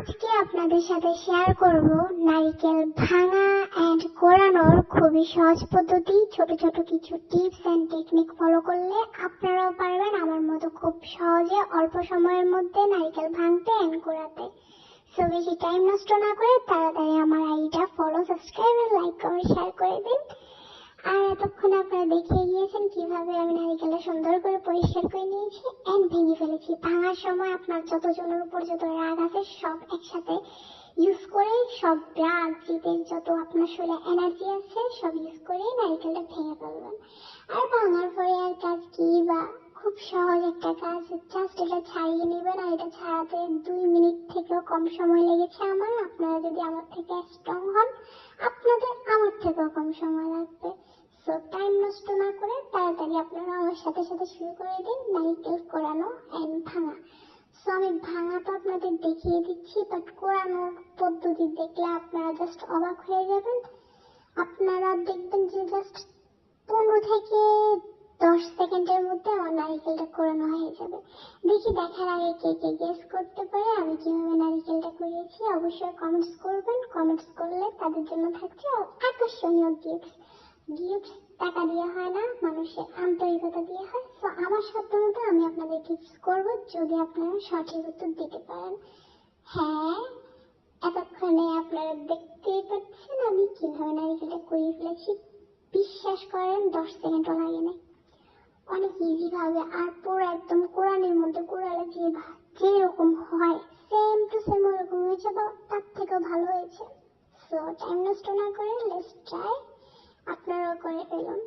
আজকে আপনাদের সাথে শেয়ার করব নারিকেল ভাঙা এন্ড কোরানোর খুবই সহজ পদ্ধতি। ছোট ছোট কিছু টিপস এন্ড টেকনিক ফলো করলে আপনারাও পারবেন আমার মতো খুব সহজে অল্প সময়ের মধ্যে নারিকেল ভাঙতে এন্ড কোরাতে সো বেশি টাইম নষ্ট না করে তাড়াতাড়ি আমার আইডিটা follow subscribe like comment share করে দিন। এতক্ষণ আপনারা দেখিয়ে গিয়েছেন কীভাবে আমি নারিকেলটা সুন্দর করে পরিষ্কার করে নিয়েছি এন্ড ভেঙে ফেলেছি। ভাঙার সময় আপনার যত জনের উপর যত রাগ আছে সব একসাথে ইউজ করে, সব রাগ জিতের যত আপনার শরীরে এনার্জি আছে, সব ইউজ করে নারিকেলটা ভেঙে ফেলবেন। আর ভাঙার পরে আর কাজ কি বা খুব সহজ একটা কাজ জাস্ট এটা ছাড়িয়ে নেবেন আর এটা ছাড়াতে দুই মিনিট থেকেও কম সময় লেগেছে আমার। আপনারা যদি আমার থেকে স্ট্রং হন, আপনাদের আমার থেকেও কম সময় লাগবে। সো টাইম নষ্ট না করে তাড়াতাড়ি আপনারা আমার সাথে সাথে শুরু করে দিন নারিকেল কোরানো এন্ড ভাঙা। সো আমি ভাঙা তো আপনাদের দেখিয়ে দিচ্ছি বাট কোরানোর পদ্ধতি দেখলে আপনারা জাস্ট অবাক হয়ে যাবেন। আপনারা দেখবেন যে জাস্ট পনেরো থেকে দশ সেকেন্ডের মধ্যে আমার নারিকেলটা কোরানো হয়ে যাবে। দেখি দেখার আগে কে কে গেস করতে পারে, আমি কীভাবে নারিকেলটা করিয়েছি অবশ্যই কমেন্টস করবেন। কমেন্টস করলে তাদের জন্য থাকছে আকর্ষণীয় গিফটস গিফটস টাকা দিয়ে হয় না, মানুষের আন্তরিকতা দিয়ে হয়। তো আমার সাধ্য মতো আমি আপনাদের গিফটস করব, যদি আপনারা সঠিক উত্তর দিতে পারেন। হ্যাঁ এতক্ষণে আপনারা দেখতেই পাচ্ছেন আমি কীভাবে নারিকেলটা করিয়ে ফেলেছি। বিশ্বাস করেন, দশ সেকেন্ডও লাগে না অনেক ইজি ভাবে আর পুরো একদম কোরআনের মধ্যে কোরআনে যে যেরকম হয় সেম টু সেম ওরকম হয়েছে বা তার থেকেও ভালো হয়েছে। সো টাইম নষ্ট না করে লেটস ট্রাই আপনারাও করে ফেলুন